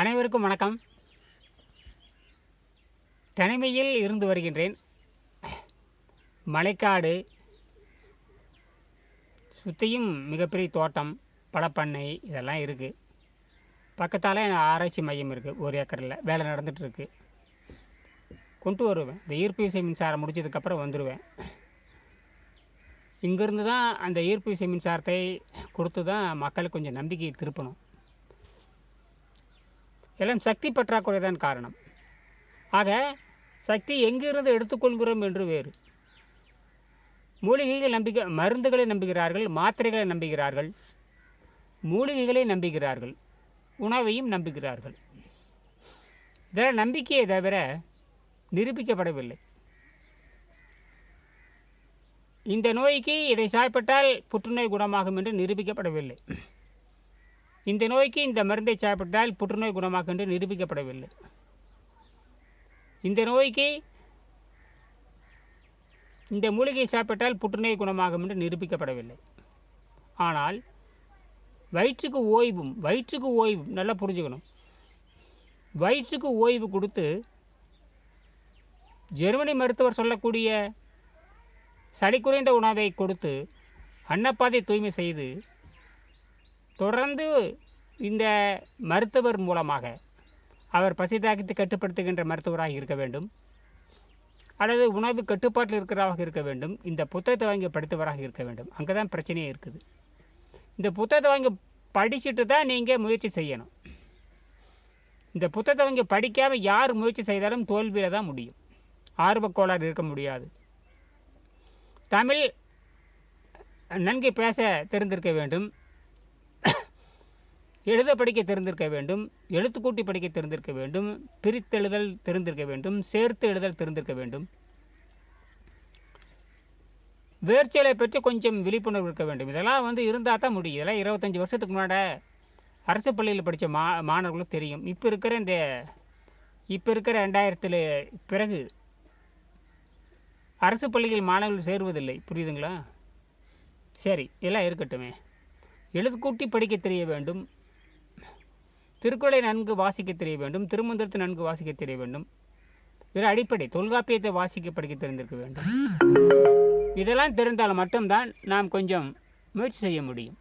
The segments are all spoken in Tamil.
அனைவருக்கும் வணக்கம். தனிமையில் இருந்து வருகின்றேன். மலைக்காடு சுற்றியும் மிகப்பெரிய தோட்டம் பழப்பண்ணை இதெல்லாம் இருக்குது பக்கத்தால் ஆராய்ச்சி மையம் இருக்குது ஒரு ஏக்கரில். வேலை நடந்துகிட்ருக்கு கொண்டு வருவேன். இந்த ஈர்ப்பு விசை மின்சாரம் முடிச்சதுக்கப்புறம் வந்துடுவேன் இங்கேருந்து தான் அந்த ஈர்ப்பு விசை மின்சாரத்தை கொடுத்து தான் மக்களுக்கு கொஞ்சம் நம்பிக்கையை திருப்பணும். எல்லாம் சக்தி பற்றாக்குறை தான் காரணம். ஆக சக்தி எங்கிருந்து எடுத்துக்கொள்கிறோம் என்று வேறு. மூலிகைகள் நம்பிக்கை மருந்துகளை நம்புகிறார்கள் மாத்திரைகளை நம்புகிறார்கள். மூலிகைகளை நம்புகிறார்கள் உணவையும் நம்புகிறார்கள். இதெல்லாம் நம்பிக்கையை தவிர நிரூபிக்கப்படவில்லை. இந்த நோய்க்கு இதை சாப்பிட்டால் புற்றுநோய் குணமாகும் என்று நிரூபிக்கப்படவில்லை. இந்த நோய்க்கு இந்த மருந்தை சாப்பிட்டால் புற்றுநோய் குணமாகும் என்று நிரூபிக்கப்படவில்லை. இந்த நோய்க்கு இந்த மூலிகை சாப்பிட்டால் புற்றுநோய் குணமாகும் என்று நிரூபிக்கப்படவில்லை. ஆனால் வயிற்றுக்கு ஓய்வும் வயிற்றுக்கு ஓய்வும் நல்லா புரிஞ்சுக்கணும். வயிற்றுக்கு ஓய்வு கொடுத்து ஜெர்மனி மருத்துவர் சொல்லக்கூடிய சளி குறைந்த உணவை கொடுத்து அன்னப்பாதை தூய்மை செய்து தொடர்ந்து இந்த மருத்துவர் மூலமாக அவர் பசி தாக்கத்தை கட்டுப்படுத்துகின்ற மருத்துவராக இருக்க வேண்டும். அல்லது உணவு கட்டுப்பாட்டில் இருக்கிறவராக இருக்க வேண்டும். இந்த புத்தகத்தை வாங்கி படித்தவராக இருக்க வேண்டும். அங்கே தான் பிரச்சனையே இருக்குது. இந்த புத்தகத்தை வாங்கி படிச்சுட்டு தான் நீங்கள் முயற்சி செய்யணும். இந்த புத்தகத்தை வாங்கி படிக்காமல் யார் முயற்சி செய்தாலும் தோல்வியில் தான் முடியும். ஆர்வக்கோளாறு இருக்க முடியாது. தமிழ் நன்கு பேச தெரிந்திருக்க வேண்டும். எழுத படிக்க தெரிந்திருக்க வேண்டும் எழுத்துக்கூட்டி படிக்க தெரிந்திருக்க வேண்டும் பிரித்தெழுதல் தெரிந்திருக்க வேண்டும் சேர்த்து எழுதல் தெரிந்திருக்க வேண்டும். வேர்ச்சலை பற்றி கொஞ்சம் விழிப்புணர்வு இருக்க வேண்டும். இதெல்லாம் வந்து இருந்தால் தான் முடியும். இதெல்லாம் இருபத்தஞ்சி வருஷத்துக்கு முன்னாடி அரசு பள்ளியில் படித்த மா மாணவர்களும் தெரியும். இப்போ இருக்கிற இந்த இப்போ இருக்கிற ரெண்டாயிரத்தில் பிறகு அரசு பள்ளியில் மாணவர்கள் சேருவதில்லை. புரியுதுங்களா? சரி எல்லாம் இருக்கட்டுமே. எழுதுக்கூட்டி படிக்க தெரிய வேண்டும். திருக்குறளை நன்கு வாசிக்க தெரிய வேண்டும் திருமந்திரத்தை நன்கு வாசிக்க தெரிய வேண்டும். இது அடிப்படை. தொல்காப்பியத்தை வாசிக்க படிக்க தெரிந்திருக்க வேண்டும். இதெல்லாம் தெரிந்தால் மட்டும்தான் நாம் கொஞ்சம் முயற்சி செய்ய முடியும்.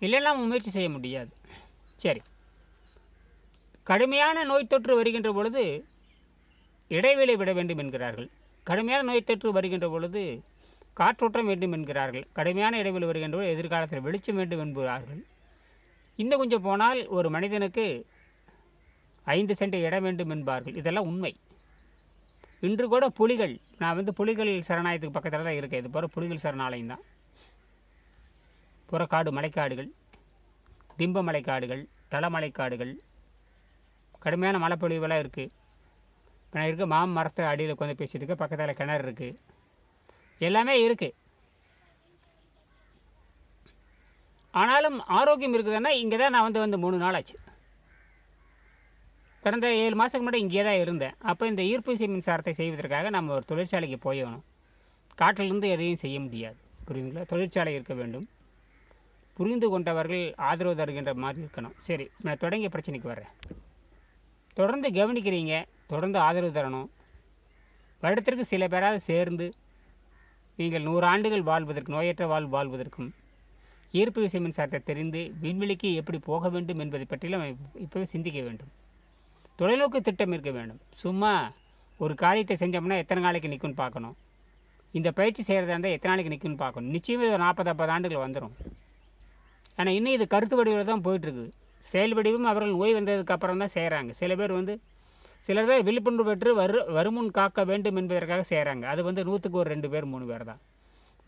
இல்லைன்னா முயற்சி செய்ய முடியாது. சரி. கடுமையான நோய் தொற்று வருகின்ற பொழுது இடைவேளை விட வேண்டும் என்கிறார்கள். கடுமையான நோய் தொற்று வருகின்ற பொழுது காற்றோட்டம் வேண்டும் என்கிறார்கள். கடுமையான இடைவெளி வருகின்ற எதிர்காலத்தில் வெளிச்சம் வேண்டும் என்பார்கள். இன்னும் கொஞ்சம் போனால் ஒரு மனிதனுக்கு ஐந்து சென்ட் இடம் வேண்டும் என்பார்கள். இதெல்லாம் உண்மை. இன்று கூட புலிகள் நான் வந்து புலிகள் சரணாலயத்துக்கு பக்கத்தில் தான் இருக்கேன். இது போகிற புலிகள் சரணாலயம் தான். புறக்காடு மலைக்காடுகள் திம்ப மலைக்காடுகள் தலமலைக்காடுகள் கடுமையான மழைப்பொழிவெல்லாம் இருக்குது நான் இருக்க மாம் மரத்தை அடியில் உட்காந்து பேசிட்டு இருக்கேன். பக்கத்தில் கிணறு இருக்குது எல்லாமே இருக்குது ஆனாலும் ஆரோக்கியம் இருக்குதுன்னா இங்கே தான் நான் வந்து வந்து மூணு நாள் ஆச்சு. கடந்த ஏழு மாதத்துக்கு முன்னாடி இங்கே தான் இருந்தேன். அப்போ இந்த ஈர்ப்பு விசை மின்சாரத்தை செய்வதற்காக நம்ம ஒரு தொழிற்சாலைக்கு போயணும். காட்டிலிருந்து எதையும் செய்ய முடியாது. புரியுதுங்களா? தொழிற்சாலை இருக்க வேண்டும். புரிந்து கொண்டவர்கள் ஆதரவு தருகின்ற மாதிரி இருக்கணும். சரி நான் தொடங்கிய பிரச்சனைக்கு வர்றேன். தொடர்ந்து கவனிக்கிறீங்க தொடர்ந்து ஆதரவு தரணும். வருடத்திற்கு சில பேராவது சேர்ந்து நீங்கள் நூறு ஆண்டுகள் வாழ்வதற்கு நோயற்ற வாழ் வாழ்வதற்கும் ஈர்ப்பு விசை மின்சாரத்தை தெரிந்து விண்வெளிக்கு எப்படி போக வேண்டும் என்பதை பற்றியும் இப்போவே சிந்திக்க வேண்டும். தொலைநோக்கு திட்டம் இருக்க வேண்டும். சும்மா ஒரு காரியத்தை செஞ்சோம்னா எத்தனை நாளைக்கு நிற்கும்னு பார்க்கணும். இந்த பயிற்சி செய்கிறதா இருந்தால் எத்தனை நாளைக்கு நிற்கும்னு பார்க்கணும். நிச்சயமே ஒரு நாற்பது ஐம்பது ஆண்டுகள் வந்துடும் ஆனால் இன்னும் இது கருத்து வடிவில் தான் போயிட்டுருக்குது செயல் வடிவும் அவர்கள் ஓய்வு வந்ததுக்கு அப்புறம் தான் செய்கிறாங்க சில பேர் வந்து சிலர் பேர் விழிப்புணர்வு பெற்று வரு வருமுன் காக்க வேண்டும் என்பதற்காக செய்கிறாங்க அது வந்து நூற்றுக்கு ஒரு ரெண்டு பேர் மூணு பேர் தான்.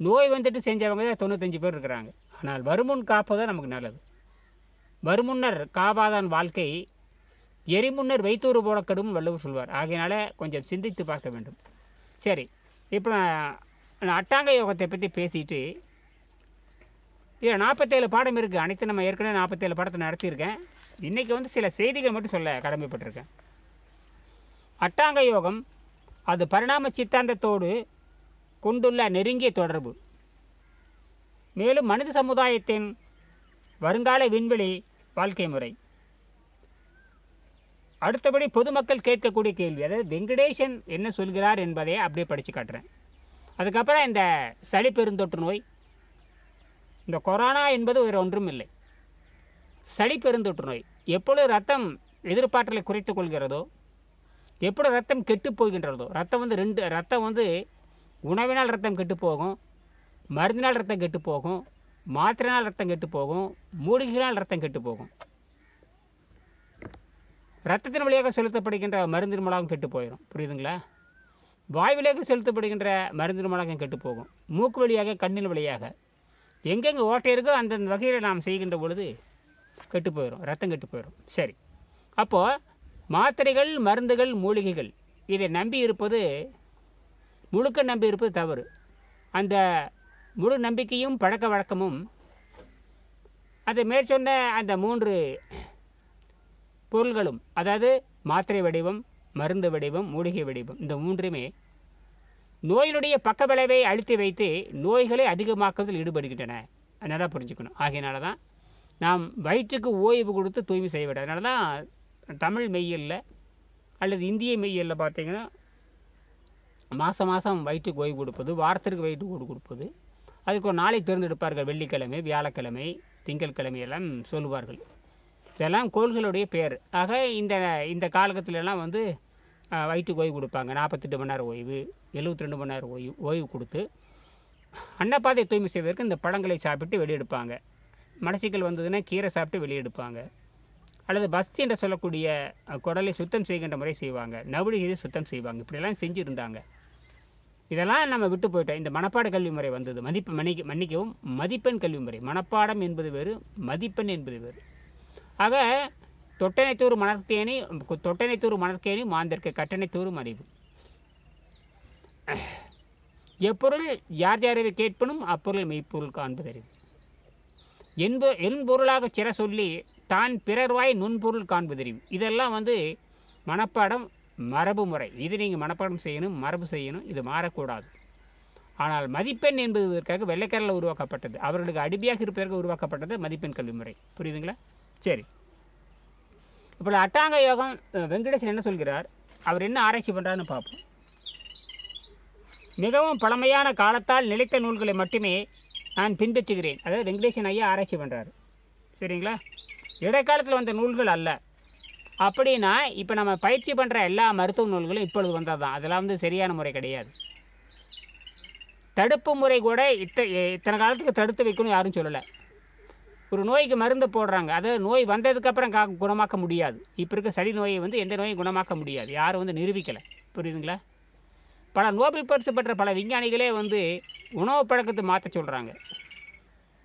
நோய் வந்துட்டு செஞ்சவங்க தான் தொண்ணூத்தஞ்சு பேர் இருக்கிறாங்க. ஆனால் வருமுன் காப்பது தான் நமக்கு நல்லது. வருமுன்னர் காவாதான் வாழ்க்கை எரிமுன்னர் வைத்தூறு போல கடும் வள்ளுவர் சொல்வார். ஆகையினால கொஞ்சம் சிந்தித்து பார்க்க வேண்டும். சரி இப்போ நான் நான் அட்டாங்க யோகத்தை பற்றி பேசிட்டு இதில் நாற்பத்தேழு பாடம் இருக்குது அனைத்து நம்ம ஏற்கனவே நாற்பத்தேழு பாடத்தை நடத்தியிருக்கேன். இன்றைக்கி வந்து சில செய்திகள் மட்டும் சொல்ல கடமைப்பட்டிருக்கேன். அட்டாங்க யோகம் அது பரிணாம சித்தாந்தத்தோடு கொண்டுள்ள நெருங்கிய தொடர்பு. மேலும் மனித சமுதாயத்தின் வருங்கால விண்வெளி வாழ்க்கை முறை. அடுத்தபடி பொதுமக்கள் கேட்கக்கூடிய கேள்வி அதாவது வெங்கடேசன் என்ன சொல்கிறார் என்பதை அப்படியே படித்து காட்டுறேன். அதுக்கப்புறம் இந்த சளி பெருந்தொற்று நோய் இந்த கொரோனா என்பது வேறு ஒன்றும் இல்லை. சளி பெருந்தொற்று நோய் எப்பொழுது ரத்தம் எதிர்ப்பாற்றலை குறைத்து கொள்கிறதோ எப்படி ரத்தம் கெட்டு போகின்றதோ? ரத்தம் வந்து ரெண்டு ரத்தம் வந்து உணவினால் ரத்தம் கெட்டு போகும் மருந்தினால் ரத்தம் கெட்டு போகும் மாத்திரைனால் ரத்தம் கெட்டு போகும் மூலிகைகளால் ரத்தம் கெட்டு போகும். ரத்தத்தின் வழியாக செலுத்தப்படுகின்ற மருந்தின் மூலகம் கெட்டு போயிடும். புரியுதுங்களா? வாய் வழியாக செலுத்தப்படுகின்ற மருந்தின் மூலகம் கெட்டு போகும். மூக்கு வழியாக கண்ணின் வழியாக. எங்கெங்கே ஓட்டை இருக்கோ அந்தந்த வகையில் நாம் செய்கின்ற பொழுது கெட்டு போயிடும். ரத்தம் கெட்டு போயிடும். சரி. அப்போது மாத்திரைகள் மருந்துகள் மூலிகைகள். இதை நம்பி இருப்பது முழுக்க நம்பி இருப்பது தவறு. அந்த முழு நம்பிக்கையும் பழக்க வழக்கமும் அதை மேற்சொன்ன அந்த மூன்று பொருள்களும் அதாவது மாத்திரை வடிவம் மருந்து வடிவம் மூலிகை வடிவம் இந்த மூன்றுமே நோயினுடைய பக்க விளைவை அழுத்தி வைத்து நோய்களை அதிகமாக்குவதில் ஈடுபடுகின்றன. அதனால் புரிஞ்சுக்கணும். ஆகையினால தான் நாம் வயிற்றுக்கு ஓய்வு கொடுத்து தூய்மை செய்ய விட அதனால தான் தமிழ் மெய்யலில் அல்லது இந்திய மெய்யலில் பார்த்தீங்கன்னா மாதம் மாதம் வயிற்றுக்கு ஓய்வு கொடுப்பது வாரத்திற்கு வயிற்றுக்கு ஓய்வு கொடுப்பது. அதுக்கு ஒரு நாளை தேர்ந்தெடுப்பார்கள் வெள்ளிக்கிழமை வியாழக்கிழமை திங்கட்கிழமை எல்லாம் சொல்லுவார்கள். இதெல்லாம் கோள்களுடைய பேர் ஆக இந்த இந்த காலகட்டத்திலலாம் வந்து வயிற்றுக்கு ஓய்வு கொடுப்பாங்க. நாற்பத்தெட்டு மணி நேரம் ஓய்வு எழுபத்தி ரெண்டு மணி நேரம் ஓய்வு ஓய்வு கொடுத்து அன்னப்பாதை தூய்மை செய்வதற்கு இந்த பழங்களை சாப்பிட்டு வெளியெடுப்பாங்க. மனசிக்கல் வந்ததுன்னா கீரை சாப்பிட்டு வெளியெடுப்பாங்க. அல்லது பஸ்தி என்று சொல்லக்கூடிய குடலை சுத்தம் செய்கின்ற முறை செய்வாங்க. நவுடிகளை சுத்தம் செய்வாங்க. இப்படியெல்லாம் செஞ்சுருந்தாங்க. இதெல்லாம் நம்ம விட்டு போயிட்டோம் இந்த மனப்பாட கல்வி முறை வந்தது. மதிப்பு மன்னிக்க மன்னிக்கவும் மதிப்பெண் கல்வி முறை. மனப்பாடம் என்பது வேறு மதிப்பெண் என்பது வேறு. ஆக தொட்டனைத்தூர் மணற்கேணி தொட்டனைத்தூர் மணற்கேணி மாந்தற்கு கட்டணைத்தூரும் அறிவு எப்பொருள் யார் யாரை கேட்பனும் அப்பொருள் மெய்ப்பொருள் காண்பதறிவு. என்ப என்பொருளாக சிற சொல்லி தான் பிறர்வாய் நுண்பொருள் காண்பதறிவு. இதெல்லாம் வந்து மனப்பாடம் மரபு முறை. இது நீங்கள் மனப்பாடம் செய்யணும் மரபு செய்யணும் இது மாறக்கூடாது. ஆனால் மதிப்பெண் என்பதற்காக வெள்ளைக்காரில் உருவாக்கப்பட்டது. அவர்களுக்கு அடிமையாக இருப்பதற்கு உருவாக்கப்பட்டது மதிப்பெண் கல்வி முறை. புரியுதுங்களா? சரி. இப்போ அட்டாங்க யோகம் வெங்கடேசன் என்ன சொல்கிறார்? அவர் என்ன ஆராய்ச்சி பண்ணுறாருன்னு பார்ப்போம். மிகவும் பழமையான காலத்தால் நிலைத்த நூல்களை மட்டுமே நான் பின்பற்றுகிறேன். அதாவது வெங்கடேசன் ஐயா ஆராய்ச்சி பண்ணுறாரு சரிங்களா? இடைக்காலத்தில் வந்த நூல்கள் அல்ல. அப்படின்னா இப்போ நம்ம பயிற்சி பண்ணுற எல்லா மருத்துவ நூல்களும் இப்பொழுது வந்தது தான் அதெல்லாம் வந்து சரியான முறை கிடையாது. தடுப்பு முறை கூட இத்த இத்தனை காலத்துக்கு தடுத்து வைக்கணும் யாரும் சொல்லலை. ஒரு நோய்க்கு மருந்து போடுறாங்க. அது நோய் வந்ததுக்கப்புறம் கா குணமாக்க முடியாது. இப்போ இருக்க சளி நோயை வந்து எந்த நோயும் குணமாக்க முடியாது. யாரும் வந்து நிரூபிக்கலை. புரியுதுங்களா? பல நோபல் பரிசு பெற்ற பல விஞ்ஞானிகளே வந்து உணவு பழக்கத்தை மாற்ற சொல்கிறாங்க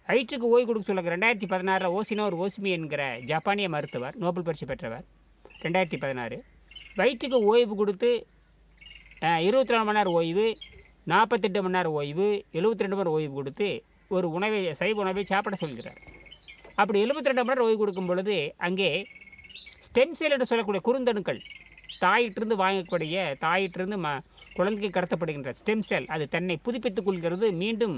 வயிற்றுக்கு ஓய்வு கொடுக்க சொல்லுங்க. ரெண்டாயிரத்தி பதினாறில் ஓசினோர் ஓசுமி என்கிற ஜப்பானிய மருத்துவர் நோபல் பரிசு பெற்றவர். ரெண்டாயிரத்தி பதினாறு. வயிற்றுக்கு ஓய்வு கொடுத்து இருபத்தி நாலு மணி நேரம் ஓய்வு நாற்பத்தெட்டு மணி நேரம் ஓய்வு எழுபத்தி ரெண்டு மணி நேரம் ஓய்வு கொடுத்து ஒரு உணவை சைவ உணவை சாப்பிட சொல்கிறார். அப்படி எழுபத்தி ரெண்டு மணி நேரம் ஓய்வு கொடுக்கும் பொழுது அங்கே ஸ்டெம் செல் என்று சொல்லக்கூடிய குறுந்தணுக்கள் தாயிட்டிருந்து வாங்கக்கூடிய தாயிட்டிருந்து ம குழந்தைக்கு கடத்தப்படுகின்ற ஸ்டெம் செல் அது தன்னை புதுப்பித்துக் கொள்கிறது. மீண்டும்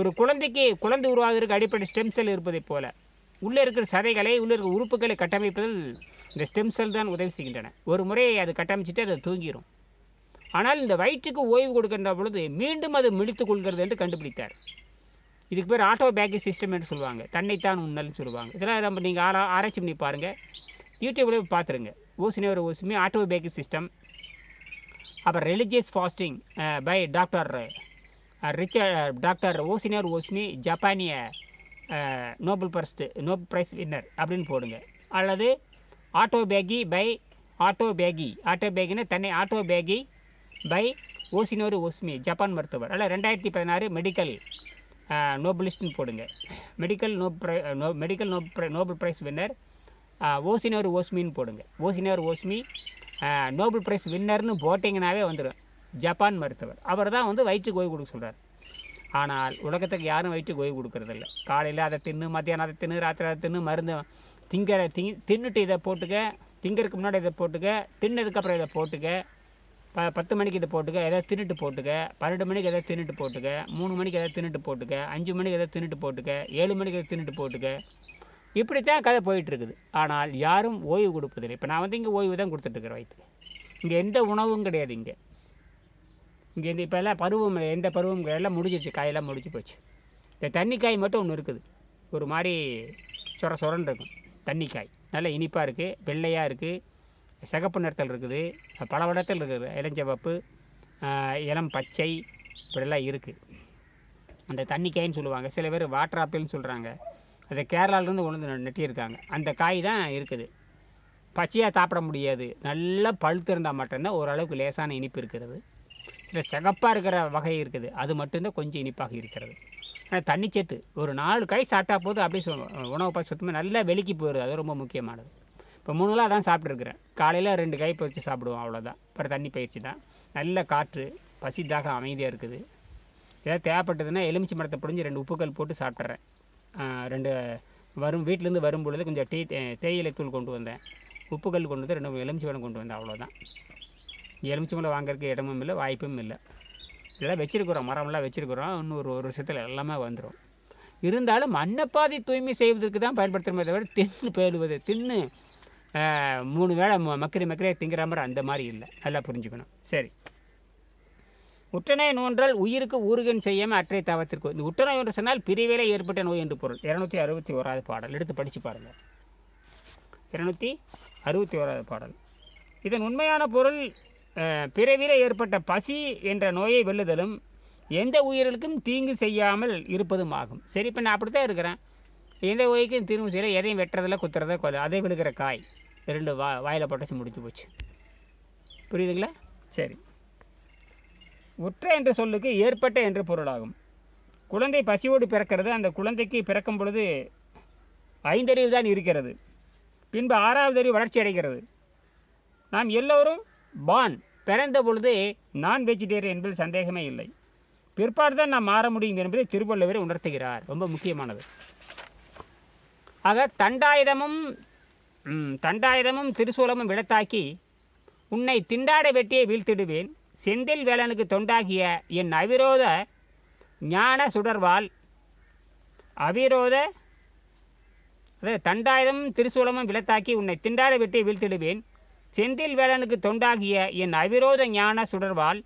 ஒரு குழந்தைக்கு குழந்தை உருவாவதற்கு அடிப்படை ஸ்டெம் செல் இருப்பதைப் போல உள்ளே இருக்கிற சதைகளை உள்ளே இருக்கிற உறுப்புகளை கட்டமைப்பதில் இந்த ஸ்டெம் செல் தான் உதவி செய்கின்றன. ஒரு முறை அது கட்டமைச்சிட்டு அது தூங்கிடும் ஆனால் இந்த வயிற்றுக்கு ஓய்வு கொடுக்கின்ற பொழுது மீண்டும் அது மிடித்து கொள்கிறது என்று கண்டுபிடித்தார். இதுக்கு பேர் ஆட்டோ பேக்கேஜ் சிஸ்டம் என்று சொல்லுவாங்க. தன்னைத்தான் உண்ணல்னு சொல்லுவாங்க. இதெல்லாம் நம்ம நீங்கள் ஆரா ஆராய்ச்சி பண்ணி பாருங்கள் யூடியூப்லேயே பார்த்துருங்க. ஓசினே ஒரு ஓசுமே ஆட்டோ பேக்கேஜ் சிஸ்டம் அப்புறம் religious fasting by doctor Richard doctor Yoshinori Ohsumi ஜப்பானிய Nobel first Nobel prize winner அப்படின்னு போடுங்க. அல்லது autophagy by autophagy ஆட்டோ பேகின்னு தன்னை autophagy by Yoshinori Ohsumi Japan மருத்துவர். அல்ல ரெண்டாயிரத்தி பதினாறு மெடிக்கல் நோபலிஸ்ட்னு போடுங்க. Medical no no medical no Nobel prize winner Yoshinori ஓஸ்மின்னு போடுங்க. ஓசினோர் ஓஸ்மி நோபல் பிரைஸ் வின்னர்னு போட்டிங்கனாவே வந்துடும் ஜப்பான் மருத்துவர். அவர் தான் வந்து வயிற்றுக்கு ஓய்வு கொடுக்க சொல்கிறார் ஆனால் உலகத்துக்கு யாரும் வயிற்றுக்கு ஓய்வு கொடுக்கறதில்ல. காலையில் அதை தின்னு மத்தியானம் அதை தின்னு ராத்திரி அதை தின்னு மருந்து திங்கிற தி தின்னுட்டு இதை போட்டுக்க திங்கறதுக்கு முன்னாடி இதை போட்டுக்க தின்னதுக்கப்புறம் இதை போட்டுக்க ப பத்து மணிக்கு இதை போட்டுக்க எதாவது தின்னுட்டு போட்டுக்க பன்னெண்டு மணிக்கு எதாவது தின்னுட்டு போட்டுக்க மூணு மணிக்கு எதாவது தின்னுட்டு போட்டுக்க அஞ்சு மணிக்கு எதாவது தின்னுட்டு போட்டுக்க ஏழு மணிக்கு எதாவது தின்னுட்டு போட்டுக்க இப்படித்தான் கதை போயிட்டு இருக்குது ஆனால் யாரும் ஓய்வு கொடுப்பதில்லை. இப்போ நான் வந்து இங்கே ஓய்வு தான் கொடுத்துட்ருக்குறேன் வயிற்றுக்கு இங்கே எந்த உணவும் கிடையாது இங்கே. இங்கே இந்த இப்போ எல்லாம் பருவம் எந்த பருவம் எல்லாம் முடிஞ்சிச்சு காயெல்லாம் முடிஞ்சு போச்சு. இந்த தண்ணிக்காய் மட்டும் ஒன்று இருக்குது. ஒரு மாதிரி சொர சொரன்னு இருக்கும். தண்ணிக்காய். நல்ல இனிப்பாக இருக்குது வெள்ளையாக இருக்குது சிகப்பு நிறத்தில் இருக்குது பல வடத்தில் இருக்குது. இளஞ்சவப்பு இளம் பச்சை இப்படிலாம் இருக்குது அந்த தண்ணிக்காயின்னு சொல்லுவாங்க. சில பேர் வாட்டர் ஆப்பிள்னு சொல்கிறாங்க அதை கேரளாவிலேருந்து கொண்டு வந்து நெட்டியிருக்காங்க. அந்த காய் தான் இருக்குது. பச்சையாக சாப்பிட முடியாது. நல்லா பழுத்து இருந்தால் மட்டும்தான் ஓரளவுக்கு லேசான இனிப்பு இருக்கிறது. சில சிகப்பாக இருக்கிற வகை இருக்குது. அது மட்டும்தான் கொஞ்சம் இனிப்பாக இருக்கிறது. ஆனால் தண்ணிச்சத்து ஒரு நாலு காய் சாப்பிட்டா போதும் அப்படியே உணவு பார்த்து சுத்தமாக நல்லா வெளிக்கி போயிடுது. அது ரொம்ப முக்கியமானது. இப்போ மூணு நாள் அதான் சாப்பிட்ருக்குறேன் காலையில் ரெண்டு காய் பறித்து சாப்பிடுவோம் அவ்வளோதான் அப்புறம் தண்ணி பயிற்சி தான். நல்ல காற்று பசி தாகம் அமைதியாக இருக்குது. ஏதாவது தேவைப்பட்டதுன்னா எலுமிச்சை மரத்தை பிடிஞ்சி ரெண்டு உப்புக்கள் போட்டு சாப்பிட்றேன் ரெண்டு வரும் வீட்டிலேருந்து வரும் பொழுது கொஞ்சம் டீ தே- தேயிலை தூள் கொண்டு வந்தேன். உப்புக்கல் கொண்டு வந்து ரெண்டு எலுமிச்சை பழம் கொண்டு வந்தேன் அவ்வளோதான் எலுமிச்சை பழம் வாங்குறதுக்கு இடமும் இல்லை வாய்ப்பும் இல்லை. இதெல்லாம் வச்சுருக்குறோம் மரம்லாம் வச்சுருக்குறோம் இன்னும் ஒரு ஒரு வருஷத்தில் எல்லாமே வந்துடும் இருந்தாலும் மண்ணப்பாதி தூய்மை செய்வதற்கு தான் பயன்படுத்துகிறோமே தவிர தின்னு போயிடுவது தின்னு மூணு வேளை ம- மக்கரி மக்கரே திங்கிற மாதிரி அந்த மாதிரி இல்லை. நல்லா புரிஞ்சுக்கணும். சரி. உற்றநோய் நோன்றால் உயிருக்கு ஊறுகன் செய்யாமல் அற்றை தவத்திற்கு இந்த உற்றநோய் என்று சொன்னால் பிரிவிலே ஏற்பட்ட நோய் என்று பொருள். இரநூத்தி அறுபத்தி ஓராவது பாடல். எடுத்து படித்து பாருங்கள் இரநூத்தி அறுபத்தி ஓராவது பாடல். இதன் உண்மையான பொருள் பிறவிலே ஏற்பட்ட பசி என்ற நோயை வெல்லுதலும் எந்த உயிர்களுக்கும் தீங்கு செய்யாமல் இருப்பதும் ஆகும். சரி இப்போ நான் அப்படி தான் இருக்கிறேன். எந்த உயிர்க்கும் திரும்ப செய்யலை எதையும் வெட்டுறதில்ல குத்துறத கொல்ல அதை விழுகிற காய். ரெண்டு வா வாயில் போட்டாச்சு முடிஞ்சு போச்சு. புரியுதுங்களா? சரி. உற்ற என்ற சொல்லுக்கு ஏற்பட்ட என்று பொருளாகும். குழந்தை பசியோடு பிறக்கிறது அந்த குழந்தைக்கு பிறக்கும் பொழுது ஐந்தறிவு தான் இருக்கிறது. பின்பு ஆறாவது அறிவு வளர்ச்சி அடைகிறது. நாம் எல்லோரும் பான் பிறந்த பொழுது நான் வெஜிடேரியன் என்பதில் சந்தேகமே இல்லை. பிற்பாடு தான் நாம் மாற முடியும் என்பதை திருவள்ளுவர் உணர்த்துகிறார். ரொம்ப முக்கியமானது. ஆக தண்டாயுதமும் தண்டாயுதமும் திருசூலமும் விடத்தாக்கி உன்னை திண்டாட வெட்டியே வீழ்த்திடுவேன். செந்தில் வேலனுக்கு தொண்டாகிய என் அவிரோத ஞான சுடர்வாள் அவிரோத அதாவது தண்டாயுதமும் திருசூலமும் விளத்தாக்கி உன்னை திண்டாட விட்டு வீழ்த்திடுவேன். செந்தில் வேலனுக்கு தொண்டாகிய என் அவிரோத ஞான சுடர்வாள்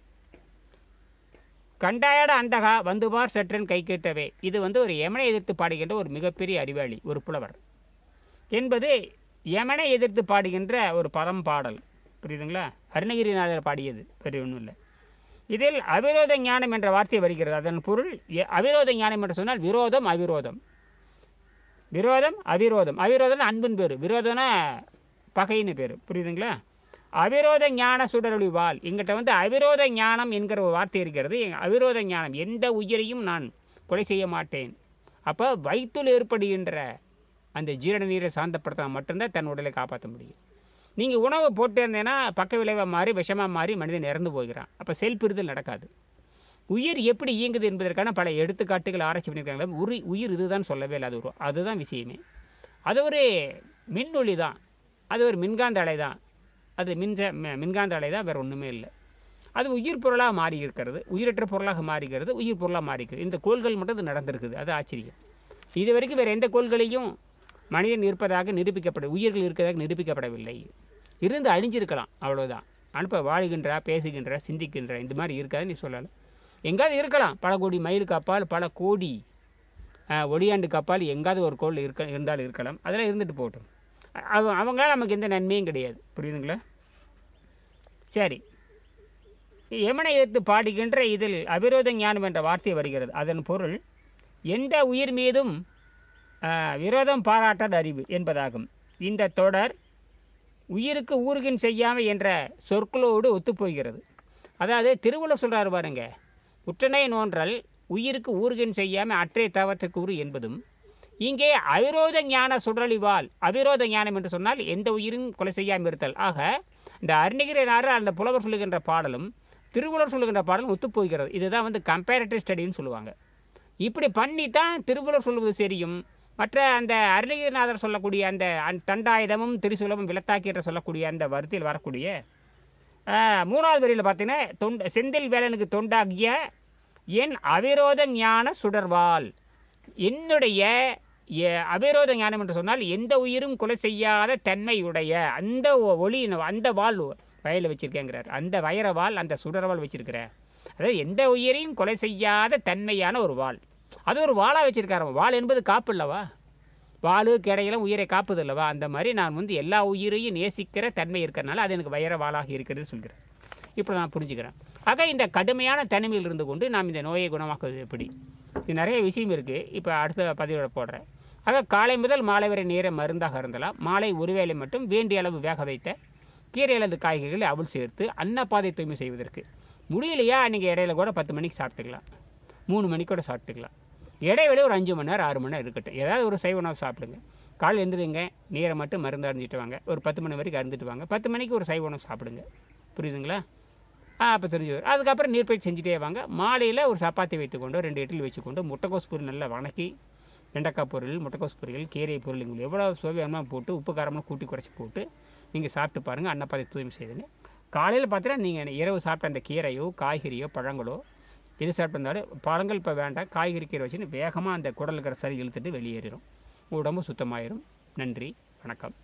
கண்டாயாட அந்தகா வந்துபார் சற்றன் கை கேட்டவே. இது வந்து ஒரு யமனை எதிர்த்து பாடுகின்ற ஒரு மிகப்பெரிய அறிவாளி ஒரு புலவர். என்பது யமனை எதிர்த்து பாடுகின்ற ஒரு பரம்பாடல். பாடல் புரியுதுங்களா? அருணகிரிநாதர் பாடியது பெரிய ஒன்றும் இல்லை. இதில் அவிரோத ஞானம் என்ற வார்த்தை வருகிறது. அதன் பொருள் எ- அவிரோத ஞானம் என்று சொன்னால் விரோதம் அவிரோதம். விரோதம் அவிரோதம். அவிரோதம் அன்பின் பேர். விரோதம்னா பகைன்னு பேர். புரியுதுங்களா? அவிரோத ஞான சுடரொளி வாள். எங்கிட்ட வந்து அவிரோத ஞானம் என்கிற ஒரு வார்த்தை இருக்கிறது. அவிரோத ஞானம். எந்த உயிரையும் நான் கொலை செய்ய மாட்டேன். அப்போ வயிற்றுல ஏற்படுகின்ற அந்த ஜீரண நீரை சாந்தப்படுத்தினா மட்டும்தான் தன் உடலை காப்பாற்ற முடியும். நீங்கள் உணவை போட்டு இருந்தேன்னா பக்க விளைவாக மாறி விஷமாக மாறி மனிதன் இறந்து போகிறான். அப்போ செல் பிரிதல் நடக்காது. உயிர் எப்படி இயங்குது என்பதற்கான பல எடுத்துக்காட்டுகள் ஆராய்ச்சி பண்ணியிருக்காங்க உரி உயிர் இதுதான் சொல்லவே இல்லை அது ஒரு அதுதான் விஷயமே. அது ஒரு மின்னொளி தான். அது ஒரு மின்காந்த அலை தான். அது மின்ச மின்காந்த அலை தான் வேறு ஒன்றுமே இல்லை. அது உயிர் பொருளாக மாறி இருக்கிறது. உயிரற்ற பொருளாக மாறிக்கிறது உயிர் பொருளாக மாறிக்கிறது இந்த கோள்கள் மட்டும் இது நடந்திருக்குது. அது ஆச்சரியம். இது வரைக்கும் வேறு எந்த கோள்களையும் மனிதன் இருப்பதாக நிரூபிக்கப்பட உயிர்கள் இருக்கிறதாக நிரூபிக்கப்படவில்லை. இருந்து அழிஞ்சிருக்கலாம் அவ்வளோதான் அனுப்ப வாழ்கின்ற பேசுகின்ற சிந்திக்கின்ற இந்த மாதிரி இருக்காது நீ சொல்லலை. எங்காவது இருக்கலாம். பல கோடி மைலுக்கு அப்பால் பல கோடி ஒளியாண்டுக்கு அப்பால் எங்காவது ஒரு கோள் இருக்க இருந்தாலும் இருக்கலாம். அதெல்லாம் இருந்துட்டு போட்டோம் அவ அவங்களால நமக்கு எந்த நன்மையும் கிடையாது. புரியுதுங்களா? சரி. எமனை எதிர்த்து பாடுகின்ற இதில் அவிரோத ஞானம் என்ற வார்த்தை வருகிறது. அதன் பொருள் எந்த உயிர் மீதும் விரோதம் பாராட்டாத அறிவு என்பதாகும். இந்த தொடர் உயிருக்கு ஊருகின் செய்யாமை என்ற சொற்களோடு ஒத்துப்போகிறது. அதாவது திருவள்ளுவர் சொல்கிறார் பாருங்க உற்றனை நோன்றல் உயிருக்கு ஊருகின் செய்யாமல் அற்றை தவத்துக்கு என்பதும் இங்கே அவிரோத ஞான சுடலிவால் அவிரோத ஞானம் என்று சொன்னால் எந்த உயிரும் கொலை செய்யாமல் இருத்தல். ஆக இந்த அருணகிரிநாதர் அந்த புலவர் சொல்லுகின்ற பாடலும் திருவுளர் சொல்லுகின்ற பாடலும் ஒத்துப்போகிறது. இதுதான் வந்து கம்பேரிட்டிவ் ஸ்டடின்னு சொல்லுவாங்க. இப்படி பண்ணி தான் திருவள்ளுவர் சொல்வது சரியும் மற்ற அந்த அருணகிரிநாதர் சொல்லக்கூடிய அந்த அந் தண்டாயுதமும் திரிசூலமும் விளத்தாக்கி என்று சொல்லக்கூடிய அந்த வருத்தில் வரக்கூடிய மூணாவது வரியில் பார்த்தீங்கன்னா தொண்ட செந்தில் வேலனுக்கு தொண்டாகிய என் அவிரோத ஞான சுடர்வாள். என்னுடைய எ- அவிரோத ஞானம் என்று சொன்னால் எந்த உயிரும் கொலை செய்யாத தன்மையுடைய அந்த ஒ- ஒளி அந்த வாள் வயலில் வச்சுருக்கேங்கிறார். அந்த வயரவால் அந்த சுடர்வால் வச்சுருக்கிறார். அதாவது எந்த உயிரையும் கொலை செய்யாத தன்மையான ஒரு வாள். அது ஒரு வாளாக வச்சுருக்காரு வாள் என்பது காப்பு இல்லவா வாழு கிடையெல்லாம் உயிரை காப்பது இல்லவா அந்த மாதிரி நான் வந்து எல்லா உயிரையும் நேசிக்கிற தன்மை இருக்கிறனால அது எனக்கு வைர வாளாக இருக்கிறது சொல்கிறேன் இப்போ நான் புரிஞ்சுக்கிறேன். ஆக இந்த கடுமையான தனிமையில் இருந்து கொண்டு நாம் இந்த நோயை குணமாக்குவது எப்படி? இது நிறைய விஷயம் இருக்குது இப்போ அடுத்த பதிவோட போடுறேன். ஆக காலை முதல் மாலை வரை நேர மருந்தாக இருந்தலாம் மாலை ஒருவேளை மட்டும் வேண்டிய அளவு வேக வைத்த கீரை அல்லது காய்கறிகளை அவள் சேர்த்து அன்னப்பாதை தூய்மை செய்வதற்கு. முடியலையா? நீங்கள் இடையில கூட பத்து மணிக்கு சாப்பிட்டுக்கலாம். மூணு மணிக்கூட சாப்பிட்டுக்கலாம். இடைவெளி ஒரு அஞ்சு மணி நேரம் ஆறு மணி நேரம் இருக்கட்டும். ஏதாவது ஒரு சைவ உணவு சாப்பிடுங்க. காலையில் எழுந்துருங்க நீரை மட்டும் மருந்து அருந்திட்டு வாங்க. ஒரு பத்து மணி வரைக்கும் அருந்துட்டு வாங்க. பத்து மணிக்கு ஒரு சைவ உணவு சாப்பிடுங்க. புரியுதுங்களா? ஆ அப்போ தெரிஞ்சு வரும் அதுக்கப்புறம் நீர்ப்பயிற்சி செஞ்சுட்டே வாங்க. மாலையில் ஒரு சப்பாத்தி வைத்துக்கொண்டு ரெண்டு இட்லி வச்சுக்கொண்டு முட்டைக்கோஸ் பொருள் நல்லா வணக்கி வெண்டைக்காய் பொருள் முட்டைக்கோஸ் பொரியல் கீரை பொருள் உங்களுக்கு எவ்வளோ சுவையமாக போட்டு உப்பு காரமாக கூட்டி குறைச்சி போட்டு நீங்கள் சாப்பிட்டு பாருங்கள் அன்னப்பாதை தூய்மை செய்துங்க காலையில் பார்த்தீங்கன்னா நீங்கள் இரவு சாப்பிட்ட அந்த கீரையோ காய்கறியோ பழங்களோ எது சாப்பிட்டிருந்தாலும் பழங்கள் இப்போ வேண்டாம். காய்கறி கீரை வச்சுன்னு வேகமாக அந்த குடல் இருக்கிற சரி இழுத்துட்டு வெளியேறிடும் உடம்பு சுத்தமாயிரும். நன்றி. வணக்கம்.